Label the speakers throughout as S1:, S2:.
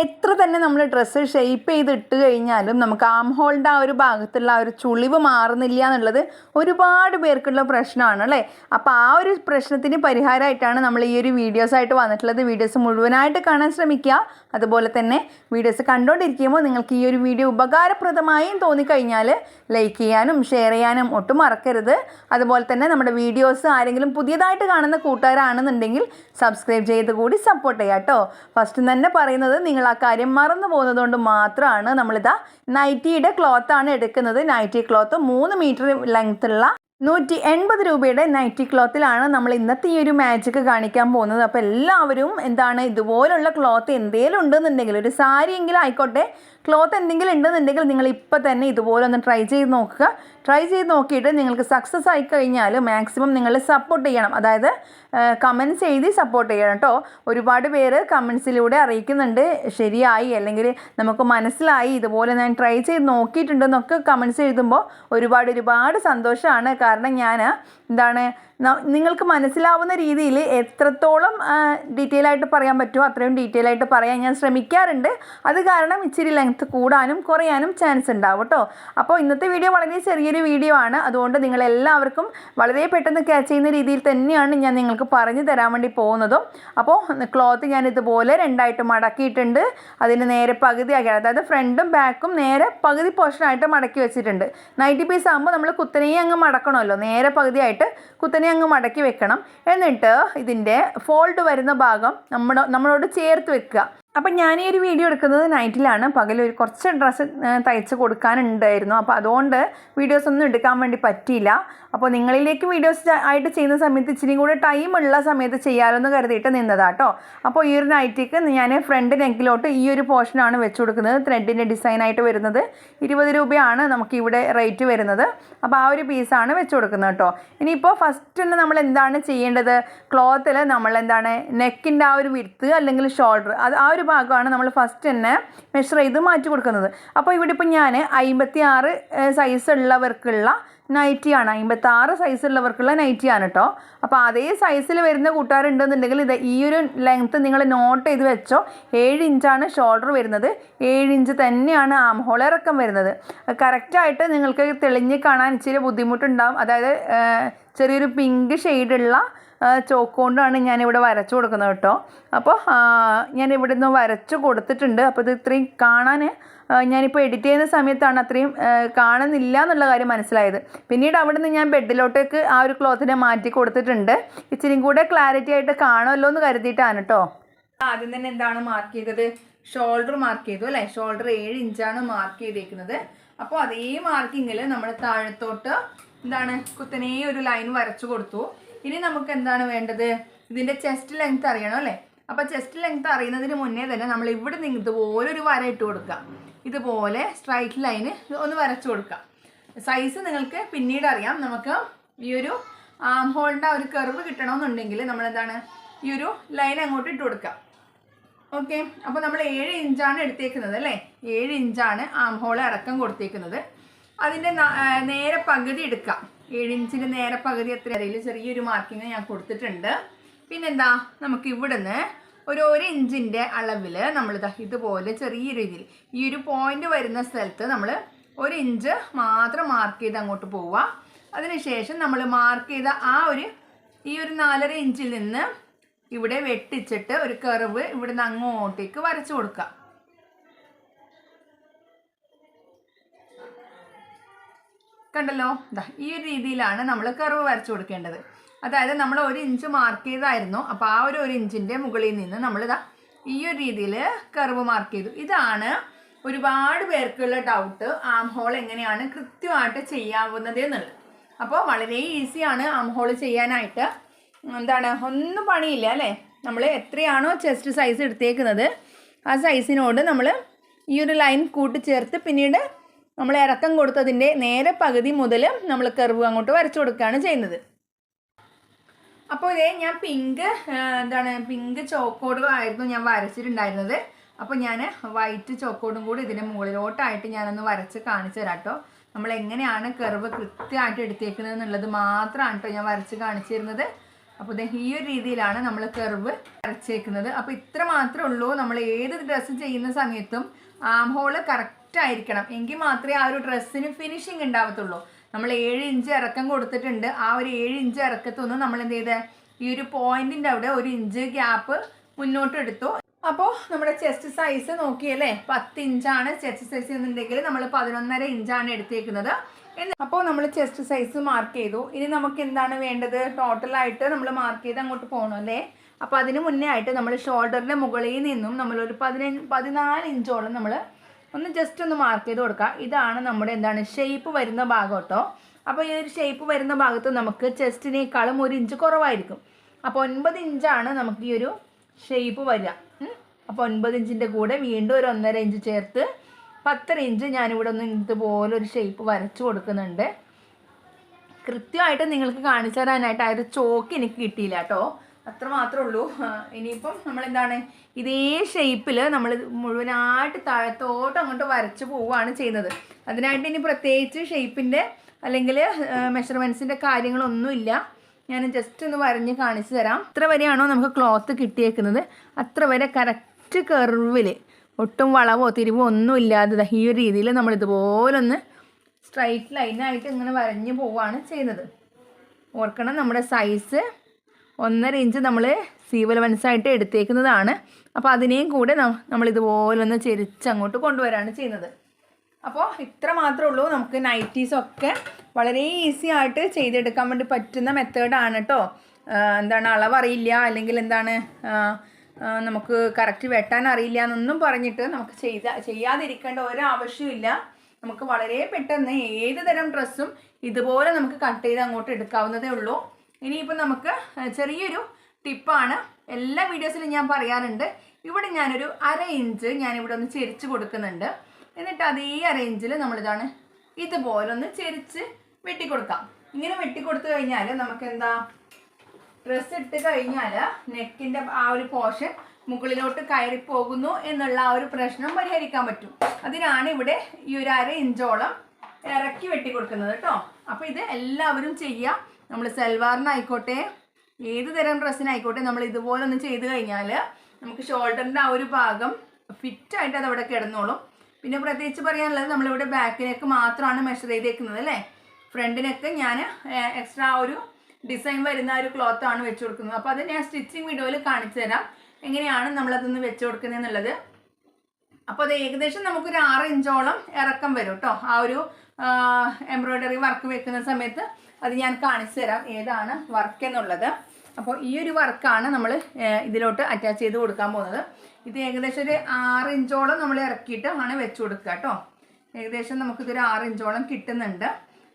S1: എത്ര തന്നെ നമ്മൾ ഡ്രസ്സ് ഷെയ്പ്പ് ചെയ്തിട്ട് കഴിഞ്ഞാലും നമുക്ക് ആം ഹോളിന്റെ ആ ഒരു ഭാഗത്തുള്ള ആ ഒരു ചുളിവ് മാറുന്നില്ല എന്നുള്ളത് ഒരുപാട് പേർക്കുള്ള പ്രശ്നമാണ് അല്ലേ? അപ്പോൾ ആ ഒരു പ്രശ്നത്തിന് പരിഹാരമായിട്ടാണ് നമ്മൾ ഈ ഒരു വീഡിയോസ് ആയിട്ട് വന്നിട്ടുള്ളത്. വീഡിയോസ് മുഴുവനായിട്ട് കാണാൻ ശ്രമിക്കുക. അതുപോലെ തന്നെ വീഡിയോസ് കണ്ടുകൊണ്ടിരിക്കുമ്പോൾ നിങ്ങൾക്ക് ഈ ഒരു വീഡിയോ ഉപകാരപ്രദമായും തോന്നിക്കഴിഞ്ഞാൽ ലൈക്ക് ചെയ്യാനും ഷെയർ ചെയ്യാനും ഒട്ടും മറക്കരുത്. അതുപോലെ തന്നെ നമ്മുടെ വീഡിയോസ് ആരെങ്കിലും പുതിയതായിട്ട് കാണുന്ന കൂട്ടുകാരാണെന്നുണ്ടെങ്കിൽ സബ്സ്ക്രൈബ് ചെയ്ത് കൂടി സപ്പോർട്ട് ചെയ്യാം കേട്ടോ ഫസ്റ്റ് തന്നെ പറയുന്നത് നിങ്ങൾ ആ കാര്യം മറന്നു പോകുന്നത് കൊണ്ട് മാത്രമാണ് നമ്മളിതാ നൈറ്റിയുടെ ക്ലോത്ത് ആണ് എടുക്കുന്നത്. നൈറ്റി ക്ലോത്ത് മൂന്ന് മീറ്റർ ലെങ്ത്തുള്ള നൂറ്റി എൺപത് രൂപയുടെ നൈറ്റി ക്ലോത്തിലാണ് നമ്മൾ ഇന്നത്തെ ഈ ഒരു മാജിക്ക് കാണിക്കാൻ പോകുന്നത്. അപ്പോൾ എല്ലാവരും എന്താണ് ഇതുപോലുള്ള ക്ലോത്ത് എന്തെങ്കിലും ഉണ്ടെന്നുണ്ടെങ്കിൽ ഒരു സാരിയെങ്കിലും ആയിക്കോട്ടെ ക്ലോത്ത് എന്തെങ്കിലും ഉണ്ടെന്നുണ്ടെങ്കിൽ നിങ്ങൾ ഇപ്പോൾ തന്നെ ഇതുപോലെ ഒന്ന് ട്രൈ ചെയ്ത് നോക്കുക. ട്രൈ ചെയ്ത് നോക്കിയിട്ട് നിങ്ങൾക്ക് സക്സസ് ആയി കഴിഞ്ഞാൽ മാക്സിമം നിങ്ങൾ സപ്പോർട്ട് ചെയ്യണം. അതായത് കമൻസ് എഴുതി സപ്പോർട്ട് ചെയ്യണം കേട്ടോ ഒരുപാട് പേര് കമൻസിലൂടെ അറിയിക്കുന്നുണ്ട്. ശരിയായി. അല്ലെങ്കിൽ നമുക്ക് മനസ്സിലായി. ഇതുപോലെ ഞാൻ ട്രൈ ചെയ്ത് നോക്കിയിട്ടുണ്ടെന്നൊക്കെ കമൻസ് എഴുതുമ്പോൾ ഒരുപാട് ഒരുപാട് സന്തോഷമാണ് കാരണം ഞാൻ എന്താണ് നിങ്ങൾക്ക് മനസ്സിലാവുന്ന രീതിയിൽ എത്രത്തോളം ഡീറ്റെയിൽ ആയിട്ട് പറയാൻ പറ്റുമോ അത്രയും ഡീറ്റെയിൽ ആയിട്ട് പറയാൻ ഞാൻ ശ്രമിക്കാറുണ്ട്. അത് കാരണം ഇച്ചിരി ലെങ്ത് കൂടാനും കുറയാനും ചാൻസ് ഉണ്ടാവും കേട്ടോ അപ്പോൾ ഇന്നത്തെ വീഡിയോ വളരെ ചെറിയൊരു വീഡിയോ ആണ്. അതുകൊണ്ട് നിങ്ങളെല്ലാവർക്കും വളരെ പെട്ടെന്ന് ക്യാച്ച് ചെയ്യുന്ന രീതിയിൽ തന്നെയാണ് ഞാൻ നിങ്ങൾക്ക് പറഞ്ഞു തരാൻ വേണ്ടി പോകുന്നതും. അപ്പോൾ ക്ലോത്ത് ഞാൻ ഇതുപോലെ രണ്ടായിട്ട് മടക്കിയിട്ടുണ്ട്. അതിന് നേരെ പകുതിയാക്കി അതായത് ഫ്രണ്ടും ബാക്കും നേരെ പകുതി പോർഷനായിട്ട് മടക്കി വെച്ചിട്ടുണ്ട്. നൈറ്റി പീസ് ആകുമ്പോൾ നമ്മൾ കുത്തനെയും അങ്ങ് മടക്കണമല്ലോ. നേരെ പകുതിയായിട്ട് കുത്തനെ അങ്ങ് മടക്കി വെക്കണം. എന്നിട്ട് ഇതിന്റെ ഫോൾഡ് വരുന്ന ഭാഗം നമ്മുടെ നമ്മളോട് ചേർത്ത് വെക്കുക. അപ്പം ഞാൻ ഈ ഒരു വീഡിയോ എടുക്കുന്നത് നൈറ്റിലാണ്. പകൽ ഒരു കുറച്ച് ഡ്രസ്സ് തയ്ച്ച് കൊടുക്കാനുണ്ടായിരുന്നു. അപ്പോൾ അതുകൊണ്ട് വീഡിയോസ് ഒന്നും എടുക്കാൻ വേണ്ടി പറ്റിയില്ല. അപ്പോൾ നിങ്ങളിലേക്ക് വീഡിയോസ് ആയിട്ട് ചെയ്യുന്ന സമയത്ത് ഇച്ചിരി കൂടെ ടൈം ഉള്ള സമയത്ത് ചെയ്യാമല്ലോ എന്ന് കരുതിയിട്ട് നിന്നതാട്ടോ അപ്പോൾ ഈ ഒരു നൈറ്റിക്ക് ഞാൻ ഫ്രണ്ട് നെക്കിലോട്ട് ഈ ഒരു പോർഷനാണ് വെച്ച് കൊടുക്കുന്നത്. ത്രെഡിന്റെ ഡിസൈനായിട്ട് വരുന്നത്. ഇരുപത് രൂപയാണ് നമുക്ക് ഇവിടെ റേറ്റ് വരുന്നത്. അപ്പോൾ ആ ഒരു പീസാണ് വെച്ച് കൊടുക്കുന്നത് കേട്ടോ ഇനിയിപ്പോൾ ഫസ്റ്റ് തന്നെ നമ്മൾ എന്താണ് ചെയ്യേണ്ടത്? ക്ലോത്തിൽ നമ്മൾ എന്താണ്? നെക്കിന്റെ ആ ഒരു വിടുത്ത് അല്ലെങ്കിൽ ഷോൾഡർ അത് ആ ഒരു ഭാഗമാണ് നമ്മൾ ഫസ്റ്റ് തന്നെ മെഷർ ചെയ്ത് മാറ്റി കൊടുക്കുന്നത്. അപ്പോൾ ഇവിടെ ഇപ്പോൾ ഞാൻ അമ്പത്തി ആറ് സൈസ് ഉള്ളവർക്കുള്ള നൈറ്റിയാണ് അമ്പത്തി ആറ് സൈസ് ഉള്ളവർക്കുള്ള നൈറ്റിയാണ് കേട്ടോ അപ്പോൾ അതേ സൈസിൽ വരുന്ന കൂട്ടുകാരുണ്ടെന്നുണ്ടെങ്കിൽ ഇത് ഈ ഒരു ലെങ്ത്ത് നിങ്ങൾ നോട്ട് ചെയ്ത് വെച്ചോ. ഏഴ് ഇഞ്ചാണ് ഷോൾഡർ വരുന്നത്. ഏഴ് ഇഞ്ച് തന്നെയാണ് ആം ഹോൾ വരുന്നത്. കറക്റ്റായിട്ട് നിങ്ങൾക്ക് തെളിഞ്ഞ് കാണാൻ ഇച്ചിരി ബുദ്ധിമുട്ടുണ്ടാകും അതായത് ചെറിയൊരു പിങ്ക് ഷെയ്ഡുള്ള ചോക്ക് കൊണ്ടാണ് ഞാനിവിടെ വരച്ചു കൊടുക്കുന്നത് കേട്ടോ. അപ്പോൾ ഞാൻ ഇവിടെ നിന്ന് വരച്ചു കൊടുത്തിട്ടുണ്ട്. അപ്പോൾ ഇത് ഇത്രയും കാണാൻ ഞാനിപ്പോൾ എഡിറ്റ് ചെയ്യുന്ന സമയത്താണ് അത്രയും കാണുന്നില്ല എന്നുള്ള കാര്യം മനസ്സിലായത്. പിന്നീട് അവിടെ നിന്ന് ഞാൻ ബെഡിലോട്ടേക്ക് ആ ഒരു ക്ലോത്തിനെ മാറ്റി കൊടുത്തിട്ടുണ്ട്. ഇച്ചിരിയും കൂടെ ക്ലാരിറ്റി ആയിട്ട് കാണുമല്ലോ എന്ന് കരുതിയിട്ടാണ് കേട്ടോ. ആദ്യം തന്നെ എന്താണ് മാർക്ക് ചെയ്തത്? ഷോൾഡർ മാർക്ക് ചെയ്തു അല്ലേ? ഷോൾഡർ ഏഴ് ഇഞ്ചാണ് മാർക്ക് ചെയ്തേക്കുന്നത്. അപ്പോൾ അതേ മാർക്കിങ്ങിൽ നമ്മൾ താഴത്തോട്ട് എന്താണ് കുത്തനെ ഒരു ലൈൻ വരച്ചു കൊടുത്തു. ഇനി നമുക്ക് എന്താണ് വേണ്ടത്? ഇതിന്റെ ചെസ്റ്റ് ലെങ്ത് അറിയണം അല്ലേ? അപ്പോൾ ചെസ്റ്റ് ലെങ്ത് അറിയുന്നതിന് മുന്നേ തന്നെ നമ്മൾ ഇവിടെ നിന്ന് ഇതുപോലെ ഒരു വര ഇട്ട് കൊടുക്കാം ഇതുപോലെ സ്ട്രൈറ്റ് ലൈന് ഒന്ന് വരച്ചു കൊടുക്കാം സൈസ് നിങ്ങൾക്ക് പിന്നീട് അറിയാം. നമുക്ക് ഈ ഒരു ആം ഹോളിന്റെ ഒരു കർവ് കിട്ടണമെന്നുണ്ടെങ്കിൽ നമ്മൾ എന്താണ് ഈ ഒരു ലൈൻ അങ്ങോട്ട് ഇട്ട് കൊടുക്കാം ഓക്കെ അപ്പോൾ നമ്മൾ ഏഴ് ഇഞ്ചാണ് എടുത്തേക്കുന്നത് അല്ലേ? ഏഴ് ഇഞ്ചാണ് ആം ഹോൾ അടക്കം കൊടുത്തേക്കുന്നത്. അതിന്റെ നേരെ പകുതി എടുക്കാം ഏഴ് ഇഞ്ചിന്റെ നേരെ പകുതി എത്ര അതിൽ ചെറിയൊരു മാർക്കിങ് ഞാൻ കൊടുത്തിട്ടുണ്ട്. പിന്നെന്താ നമുക്ക് ഇവിടുന്ന് ഒരു ഒരു ഇഞ്ചിന്റെ അളവിൽ നമ്മൾ ഇതുപോലെ ചെറിയ രീതിയിൽ ഈ ഒരു പോയിന്റ് വരുന്ന സ്ഥലത്ത് നമ്മൾ ഒരു ഇഞ്ച് മാത്രം മാർക്ക് ചെയ്ത് അങ്ങോട്ട് പോവുക. അതിനുശേഷം നമ്മൾ മാർക്ക് ചെയ്ത ആ ഒരു ഈ ഒരു നാലര ഇഞ്ചിൽ നിന്ന് ഇവിടെ വെട്ടിച്ചിട്ട് ഒരു കർവ് ഇവിടുന്ന് അങ്ങോട്ടേക്ക് വരച്ചു കൊടുക്കുക. കണ്ടല്ലോ? ദാ ഈ ഒരു രീതിയിലാണ് നമ്മൾ കർവ് വരച്ചു കൊടുക്കേണ്ടത്. അതായത് നമ്മൾ ഒരു ഇഞ്ച് മാർക്ക് ചെയ്തായിരുന്നു. അപ്പോൾ ആ ഒരു ഒരു ഇഞ്ചിന്റെ മുകളിൽ നിന്ന് നമ്മൾ ഇതാ ഈ ഒരു രീതിയിൽ കർവ് മാർക്ക് ചെയ്തു. ഇതാണ് ഒരുപാട് പേർക്കുള്ള ഡൗട്ട് ആം ഹോൾ എങ്ങനെയാണ് കൃത്യമായിട്ട് ചെയ്യാവുന്നത് എന്നുള്ളത്. അപ്പോൾ വളരെ ഈസിയാണ് ആം ഹോൾ ചെയ്യാനായിട്ട്. എന്താണ്? ഒന്നും പണിയില്ല അല്ലേ? നമ്മൾ എത്രയാണോ ചെസ്റ്റ് സൈസ് എടുത്തേക്കുന്നത്. ആ സൈസിനോട് നമ്മൾ ഈ ഒരു ലൈൻ കൂട്ടിച്ചേർത്ത് പിന്നീട് നമ്മൾ ഇറക്കം കൊടുത്തതിന്റെ നേരെ പകുതി മുതൽ നമ്മൾ കർവ് അങ്ങോട്ട് വരച്ചു കൊടുക്കുകയാണ് ചെയ്യുന്നത്. അപ്പോൾ ഇതേ ഞാൻ പിങ്ക് എന്താണ് പിങ്ക് ചോക്കോഡ് ആയിരുന്നു ഞാൻ വരച്ചിട്ടുണ്ടായിരുന്നത്. അപ്പോൾ ഞാൻ വൈറ്റ് ചോക്കോടും കൂടി ഇതിന്റെ മുകളിലോട്ടായിട്ട് ഞാനൊന്ന് വരച്ച് കാണിച്ചു തരാം കേട്ടോ. നമ്മൾ എങ്ങനെയാണ് കർവ് കൃത്യമായിട്ട് എടുത്തേക്കുന്നത് എന്നുള്ളത് മാത്രമാണ് കേട്ടോ ഞാൻ വരച്ച് കാണിച്ചു തരുന്നത്. അപ്പോൾ ഇതേ ഈ ഒരു രീതിയിലാണ് നമ്മൾ കർവ് വരച്ചേക്കുന്നത്. അപ്പോൾ ഇത്ര മാത്രമേ ഉള്ളൂ. നമ്മൾ ഏത് ഡ്രസ്സ് ചെയ്യുന്ന സമയത്തും ആം ഹോൾ കറക്റ്റ് ആയിരിക്കണം എങ്കിൽ മാത്രമേ ആ ഒരു ഡ്രസ്സിന് ഫിനിഷിങ് ഉണ്ടാവത്തുള്ളൂ. നമ്മൾ ഏഴ് ഇഞ്ച് ഇറക്കം കൊടുത്തിട്ടുണ്ട്. ആ ഒരു ഏഴ് ഇഞ്ച് ഇറക്കത്തൊന്നും നമ്മൾ എന്ത് ചെയ്ത്? ഈ ഒരു പോയിന്റിന്റെ അവിടെ ഒരു ഇഞ്ച് ഗ്യാപ്പ് മുന്നോട്ട് എടുത്തു. അപ്പോൾ നമ്മുടെ ചെസ്റ്റ് സൈസ് നോക്കിയല്ലേ? പത്ത് ഇഞ്ചാണ് ചെസ്റ്റ് സൈസ് എന്നുണ്ടെങ്കിൽ നമ്മൾ പതിനൊന്നര ഇഞ്ചാണ് എടുത്തേക്കുന്നത്. അപ്പോൾ നമ്മൾ ചെസ്റ്റ് സൈസ് മാർക്ക് ചെയ്തു. ഇനി നമുക്ക് എന്താണ് വേണ്ടത്? ടോട്ടലായിട്ട് നമ്മൾ മാർക്ക് ചെയ്ത് അങ്ങോട്ട് പോകണം അല്ലേ? അപ്പോൾ അതിന് മുന്നേ ആയിട്ട് നമ്മൾ ഷോൾഡറിന്റെ മുകളിൽ നിന്നും നമ്മളൊരു പതിനഞ്ച് പതിനാല് ഇഞ്ചോളം നമ്മൾ ഒന്ന് ജസ്റ്റ് ഒന്ന് മാർക്ക് ചെയ്ത് കൊടുക്കുക ഇതാണ് നമ്മുടെ എന്താണ് ഷേപ്പ് വരുന്ന ഭാഗം കേട്ടോ. അപ്പോൾ ഈ ഒരു ഷേപ്പ് വരുന്ന ഭാഗത്ത് നമുക്ക് ചെസ്റ്റിനേക്കാളും ഒരു ഇഞ്ച് കുറവായിരിക്കും. അപ്പോൾ ഒൻപത് ഇഞ്ചാണ് നമുക്ക് ഈ ഒരു ഷേപ്പ് വരിക. അപ്പോൾ ഒൻപത് ഇഞ്ചിന്റെ കൂടെ വീണ്ടും ഒരു ഒന്നര ഇഞ്ച് ചേർത്ത് പത്തര ഇഞ്ച് ഞാനിവിടെ ഒന്ന് ഇതുപോലെ ഒരു ഷേപ്പ് വരച്ചു കൊടുക്കുന്നുണ്ട്. കൃത്യമായിട്ട് നിങ്ങൾക്ക് കാണിച്ചു തരാനായിട്ട് ആ ഒരു ചോക്ക് എനിക്ക് കിട്ടിയില്ല കേട്ടോ. അത്ര മാത്രമേ ഉള്ളൂ. ഇനിയിപ്പം നമ്മൾ എന്താണ് ഇതേ ഷേപ്പിൽ നമ്മൾ മുഴുവനായിട്ട് താഴത്തോട്ട് അങ്ങോട്ട് വരച്ച് പോവുകയാണ് ചെയ്യുന്നത്. അതിനായിട്ട് ഇനി പ്രത്യേകിച്ച് ഷേപ്പിന്റെ അല്ലെങ്കിൽ മെഷർമെന്റ്സിന്റെ കാര്യങ്ങളൊന്നുമില്ല ഞാൻ ജസ്റ്റ് ഒന്ന് വരഞ്ഞ് കാണിച്ചു തരാം. എത്ര വരെയാണോ നമുക്ക് ക്ലോത്ത് കിട്ടിയേക്കുന്നത്? അത്ര വരെ കറക്റ്റ് കർവിൽ ഒട്ടും വളവോ തിരിവോ ഒന്നും ഇല്ലാതെ ഈ ഒരു രീതിയിൽ നമ്മൾ ഇതുപോലൊന്ന് സ്ട്രൈറ്റ് ലൈനായിട്ട് ഇങ്ങനെ വരഞ്ഞ് പോവുകയാണ് ചെയ്യുന്നത്. ഓർക്കണം നമ്മുടെ സൈസ് ഒന്നര ഇഞ്ച് നമ്മൾ സീവൽ ആയിട്ട് എടുത്തേക്കുന്നതാണ്. അപ്പോൾ അതിനെയും കൂടെ നമ്മൾ നമ്മൾ ഇതുപോലൊന്ന് ചെരിച്ച് അങ്ങോട്ട് കൊണ്ടുവരാണ് ചെയ്യുന്നത്. അപ്പോൾ ഇത്ര മാത്രമേ ഉള്ളൂ. നമുക്ക് നൈറ്റീസൊക്കെ വളരെ ഈസി ആയിട്ട് ചെയ്തെടുക്കാൻ വേണ്ടി പറ്റുന്ന മെത്തേഡാണ് കേട്ടോ എന്താണ് അളവറിയില്ല അല്ലെങ്കിൽ എന്താണ് നമുക്ക് കറക്റ്റ് വെട്ടാൻ അറിയില്ല എന്നൊന്നും പറഞ്ഞിട്ട് നമുക്ക് ചെയ്ത ചെയ്യാതിരിക്കേണ്ട ഒരാവശ്യമില്ല. നമുക്ക് വളരെ പെട്ടെന്ന് ഏത് തരം ഡ്രസ്സും ഇതുപോലെ നമുക്ക് കട്ട് ചെയ്ത് അങ്ങോട്ട് എടുക്കാവുന്നതേ ഉള്ളൂ. ഇനിയിപ്പോൾ നമുക്ക് ചെറിയൊരു ടിപ്പാണ്. എല്ലാ വീഡിയോസിലും ഞാൻ പറയാറുണ്ട്. ഇവിടെ ഞാനൊരു അര ഇഞ്ച് ഞാനിവിടെ ഒന്ന് ചെരിച്ച് കൊടുക്കുന്നുണ്ട്. എന്നിട്ട് അതേ അര ഇഞ്ചിൽ നമ്മളിതാണ് ഇതുപോലെ ഒന്ന് ചെരിച്ച് വെട്ടിക്കൊടുക്കാം. ഇങ്ങനെ വെട്ടിക്കൊടുത്തു കഴിഞ്ഞാൽ നമുക്ക് എന്താ ഡ്രസ്സ് ഇട്ട് കഴിഞ്ഞാൽ നെക്കിന്റെ ആ ഒരു പോഷൻ മുകളിലോട്ട് കയറി പോകുന്നു എന്നുള്ള ആ ഒരു പ്രശ്നം പരിഹരിക്കാൻ പറ്റും. അതിനാണ് ഇവിടെ ഈ ഒരു അര ഇഞ്ചോളം ഇറക്കി വെട്ടി കൊടുക്കുന്നത് കേട്ടോ. അപ്പോൾ ഇത് എല്ലാവരും ചെയ്യുക നമ്മൾ സൽവാറിനായിക്കോട്ടെ ഏത് തരം ഡ്രസ്സിനായിക്കോട്ടെ നമ്മൾ ഇതുപോലെ ഒന്ന് ചെയ്ത് കഴിഞ്ഞാൽ നമുക്ക് ഷോൾഡറിന്റെ ആ ഒരു ഭാഗം ഫിറ്റായിട്ട് അത് അവിടെ കിടന്നോളും. പിന്നെ പ്രത്യേകിച്ച് പറയാനുള്ളത് നമ്മളിവിടെ ബാക്കിനേക്ക് മാത്രമാണ് മെഷർ ചെയ്തേക്കുന്നത് അല്ലേ? ഫ്രണ്ടിനൊക്കെ ഞാൻ എക്സ്ട്രാ ഒരു ഡിസൈൻ വരുന്ന ഒരു ക്ലോത്താണ് വെച്ച് കൊടുക്കുന്നത്. അപ്പോൾ അത് ഞാൻ സ്റ്റിച്ചിങ് വീഡിയോയിൽ കാണിച്ചു തരാം. എങ്ങനെയാണ് നമ്മളതൊന്ന് വെച്ച് കൊടുക്കുന്നത് എന്നുള്ളത്. അപ്പോൾ അത് ഏകദേശം നമുക്കൊരു ആറ് ഇഞ്ചോളം ഇറക്കം വരും കേട്ടോ ആ ഒരു എംബ്രോയ്ഡറി വർക്ക് വെക്കുന്ന സമയത്ത് അത് ഞാൻ കാണിച്ചു തരാം ഏതാണ് വർക്ക് എന്നുള്ളത്. അപ്പോൾ ഈ ഒരു വർക്കാണ് നമ്മൾ ഇതിലോട്ട് അറ്റാച്ച് ചെയ്ത് കൊടുക്കാൻ പോകുന്നത്. ഇത് ഏകദേശം ഒരു ആറ് ഇഞ്ചോളം നമ്മൾ ഇറക്കിയിട്ട് ആണ് വെച്ച് കൊടുക്കുക കേട്ടോ. ഏകദേശം നമുക്കിതൊരു ആറ് ഇഞ്ചോളം കിട്ടുന്നുണ്ട്.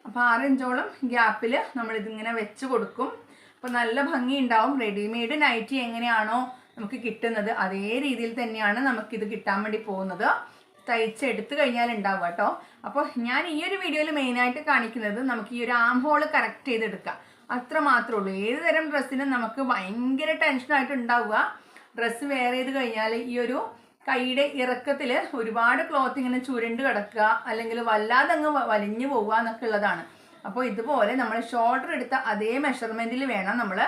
S1: അപ്പോൾ ആറ് ഇഞ്ചോളം ഗ്യാപ്പിൽ നമ്മളിതിങ്ങനെ വെച്ച് കൊടുക്കും. അപ്പോൾ നല്ല ഭംഗി ഉണ്ടാവും റെഡിമെയ്ഡ് നൈറ്റി എങ്ങനെയാണോ നമുക്ക് കിട്ടുന്നത് അതേ രീതിയിൽ തന്നെയാണ് നമുക്കിത് കിട്ടാൻ വേണ്ടി പോകുന്നത്. തയ്ച്ചെടുത്ത് കഴിഞ്ഞാൽ ഉണ്ടാവുക കേട്ടോ. അപ്പോൾ ഞാൻ ഈ ഒരു വീഡിയോയിൽ മെയിനായിട്ട് കാണിക്കുന്നത് നമുക്ക് ഈ ഒരു ആം ഹോൾ കറക്റ്റ് ചെയ്തെടുക്കാം. അത്ര മാത്രമേ ഉള്ളൂ. ഏത് തരം ഡ്രസ്സിനും നമുക്ക് ഭയങ്കര ടെൻഷനായിട്ട് ഉണ്ടാവുക. ഡ്രസ്സ് വെയർ ചെയ്ത് കഴിഞ്ഞാൽ ഈ ഒരു കൈയുടെ ഇറക്കത്തിൽ ഒരുപാട് ക്ലോത്ത് ഇങ്ങനെ ചുരുണ്ട് കിടക്കുക അല്ലെങ്കിൽ വല്ലാതെ അങ്ങ് വലിഞ്ഞു പോവുക എന്നൊക്കെ ഉള്ളതാണ്. അപ്പോൾ ഇതുപോലെ നമ്മൾ ഷോൾഡർ എടുത്ത അതേ മെഷർമെന്റിൽ വേണം നമ്മൾ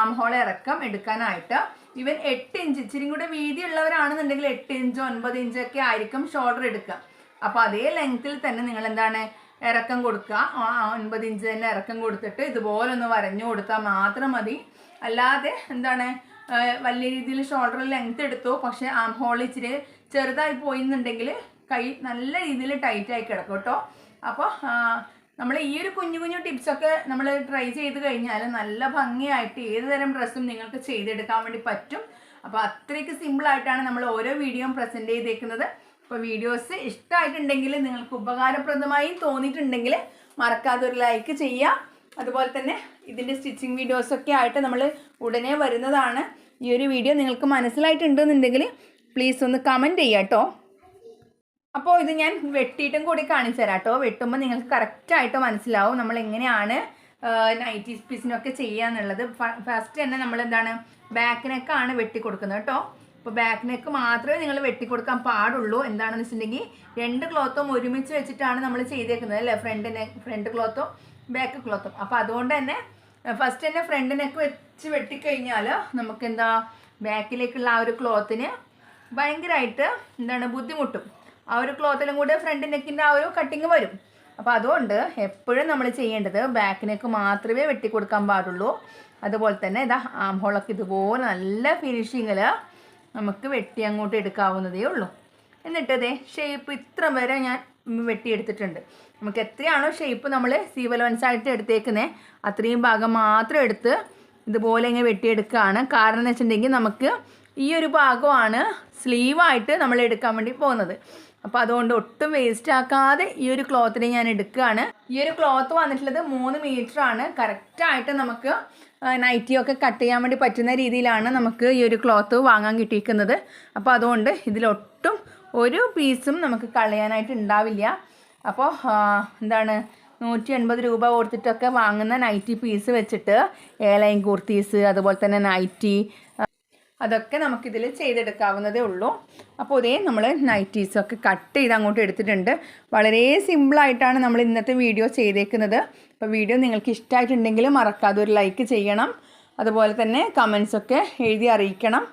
S1: ആം ഇറക്കം എടുക്കാനായിട്ട്. ഇവൻ എട്ട് ഇഞ്ച് ഇച്ചിരി കൂടെ വീതി ഉള്ളവരാണെന്നുണ്ടെങ്കിൽ എട്ട് ഇഞ്ച് ഒൻപത് ഇഞ്ച് ഒക്കെ ആയിരിക്കും ഷോൾഡർ എടുക്കുക. അപ്പോൾ അതേ ലെങ്ത്തിൽ തന്നെ നിങ്ങൾ എന്താണ് ഇറക്കം കൊടുക്കുക. ഒൻപത് ഇഞ്ച് തന്നെ ഇറക്കം കൊടുത്തിട്ട് ഇതുപോലെ ഒന്ന് വരഞ്ഞു കൊടുത്താൽ മാത്രം മതി. അല്ലാതെ എന്താണ് വലിയ രീതിയിൽ ഷോൾഡർ ലെങ്ത് എടുത്തു പക്ഷേ ആം ഹോൾ ഇച്ചിരി ചെറുതായി പോയി എന്നുണ്ടെങ്കിൽ കൈ നല്ല രീതിയിൽ ടൈറ്റായി കിടക്കും കേട്ടോ. അപ്പോൾ നമ്മൾ ഈ ഒരു കുഞ്ഞു കുഞ്ഞു ടിപ്സൊക്കെ നമ്മൾ ട്രൈ ചെയ്ത് കഴിഞ്ഞാൽ നല്ല ഭംഗിയായിട്ട് ഏത് തരം ഡ്രസ്സും നിങ്ങൾക്ക് ചെയ്തെടുക്കാൻ വേണ്ടി പറ്റും. അപ്പോൾ അത്രയ്ക്ക് സിമ്പിളായിട്ടാണ് നമ്മൾ ഓരോ വീഡിയോയും പ്രസന്റ് ചെയ്തേക്കുന്നത്. അപ്പോൾ വീഡിയോസ് ഇഷ്ടമായിട്ടുണ്ടെങ്കിൽ നിങ്ങൾക്ക് ഉപകാരപ്രദമായി തോന്നിയിട്ടുണ്ടെങ്കിൽ മറക്കാതെ ഒരു ലൈക്ക് ചെയ്യുക അതുപോലെ തന്നെ ഇതിന്റെ സ്റ്റിച്ചിങ് വീഡിയോസൊക്കെ ആയിട്ട് നമ്മൾ ഉടനെ വരുന്നതാണ്. ഈ ഒരു വീഡിയോ നിങ്ങൾക്ക് മനസ്സിലായിട്ടുണ്ടെന്നുണ്ടെങ്കിൽ പ്ലീസ് ഒന്ന് കമന്റ് ചെയ്യാം കേട്ടോ അപ്പോൾ ഇത് ഞാൻ വെട്ടിയിട്ടും കൂടി കാണിച്ചു തരാം കേട്ടോ. വെട്ടുമ്പോൾ നിങ്ങൾക്ക് കറക്റ്റായിട്ട് മനസ്സിലാവും നമ്മൾ എങ്ങനെയാണ് നൈറ്റി പീസിനൊക്കെ ചെയ്യുക എന്നുള്ളത് ഫസ്റ്റ് തന്നെ നമ്മൾ എന്താണ് ബാക്ക് നെക്കാണ് വെട്ടി കൊടുക്കുന്നത് കേട്ടോ. അപ്പോൾ ബാക്ക് നെക്ക് മാത്രമേ നിങ്ങൾ വെട്ടി കൊടുക്കാൻ പാടുള്ളൂ. എന്താണെന്ന് വെച്ചിട്ടുണ്ടെങ്കിൽ രണ്ട് ക്ലോത്തും ഒരുമിച്ച് വെച്ചിട്ടാണ് നമ്മൾ ചെയ്തേക്കുന്നത് അല്ലേ? ഫ്രണ്ട് നെക്ക് ഫ്രണ്ട് ക്ലോത്തും ബാക്ക് ക്ലോത്തും അപ്പോൾ അതുകൊണ്ട് തന്നെ ഫസ്റ്റ് തന്നെ ഫ്രണ്ട് നെക്ക് വെട്ടിക്കഴിഞ്ഞാൽ നമുക്ക് എന്താ ബാക്കിലേക്കുള്ള ആ ഒരു ക്ലോത്തിന് ഭയങ്കരമായിട്ട് എന്താണ് ബുദ്ധിമുട്ടും. ആ ഒരു ക്ലോത്തിലും കൂടെ ഫ്രണ്ട് നെക്കിന്റെ ആ ഒരു കട്ടിങ് വരും. അപ്പോൾ അതുകൊണ്ട് എപ്പോഴും നമ്മൾ ചെയ്യേണ്ടത് ബാക്ക് നെക്ക് മാത്രമേ വെട്ടിക്കൊടുക്കാൻ പാടുള്ളൂ. അതുപോലെ തന്നെ ഇതാ ആം ഹോളൊക്കെ ഇതുപോലെ നല്ല ഫിനിഷിങ്ങിൽ നമുക്ക് വെട്ടി അങ്ങോട്ട് എടുക്കാവുന്നതേ ഉള്ളൂ. എന്നിട്ട് ഷേപ്പ് ഇത്ര വരെ ഞാൻ വെട്ടിയെടുത്തിട്ടുണ്ട്. നമുക്ക് എത്രയാണോ ഷേപ്പ് നമ്മൾ സീവലവൻസ് ആയിട്ട് എടുത്തേക്കുന്നത് അത്രയും ഭാഗം മാത്രം എടുത്ത് ഇതുപോലെ ഇങ്ങനെ വെട്ടിയെടുക്കുകയാണ് കാരണം എന്ന് വെച്ചിട്ടുണ്ടെങ്കിൽ നമുക്ക് ഈ ഒരു ഭാഗമാണ് സ്ലീവായിട്ട് നമ്മൾ എടുക്കാൻ വേണ്ടി പോകുന്നത്. അപ്പോൾ അതുകൊണ്ട് ഒട്ടും വേസ്റ്റ് ആക്കാതെ ഈ ഒരു ക്ലോത്തിനെ ഞാൻ എടുക്കുകയാണ്. ഈ ഒരു ക്ലോത്ത് വന്നിട്ടുള്ളത് മൂന്ന് മീറ്റർ ആണ്. കറക്റ്റായിട്ട് നമുക്ക് നൈറ്റിയൊക്കെ കട്ട് ചെയ്യാൻ വേണ്ടി പറ്റുന്ന രീതിയിലാണ് നമുക്ക് ഈ ഒരു ക്ലോത്ത് വാങ്ങാൻ കിട്ടിയിരിക്കുന്നത്. അപ്പോൾ അതുകൊണ്ട് ഇതിലൊട്ടും ഒരു പീസും നമുക്ക് കളയാനായിട്ട് ഉണ്ടാവില്ല. അപ്പോൾ എന്താണ് നൂറ്റി എൺപത് രൂപ കൊടുത്തിട്ടൊക്കെ വാങ്ങുന്ന നൈറ്റി പീസ് വെച്ചിട്ട് ഏലൈൻ കുർത്തീസ് അതുപോലെ തന്നെ നൈറ്റി അതൊക്കെ നമുക്കിതിൽ ചെയ്തെടുക്കാവുന്നതേ ഉള്ളൂ. അപ്പോൾ ഇതേ നമ്മൾ നൈറ്റീസൊക്കെ കട്ട് ചെയ്ത് അങ്ങോട്ട് എടുത്തിട്ടുണ്ട്. വളരെ സിമ്പിളായിട്ടാണ് നമ്മൾ ഇന്നത്തെ വീഡിയോ ചെയ്തേക്കുന്നത്. അപ്പോൾ വീഡിയോ നിങ്ങൾക്ക് ഇഷ്ടമായിട്ടുണ്ടെങ്കിൽ മറക്കാതെ ഒരു ലൈക്ക് ചെയ്യണം. അതുപോലെ തന്നെ കമൻസൊക്കെ എഴുതി അറിയിക്കണം.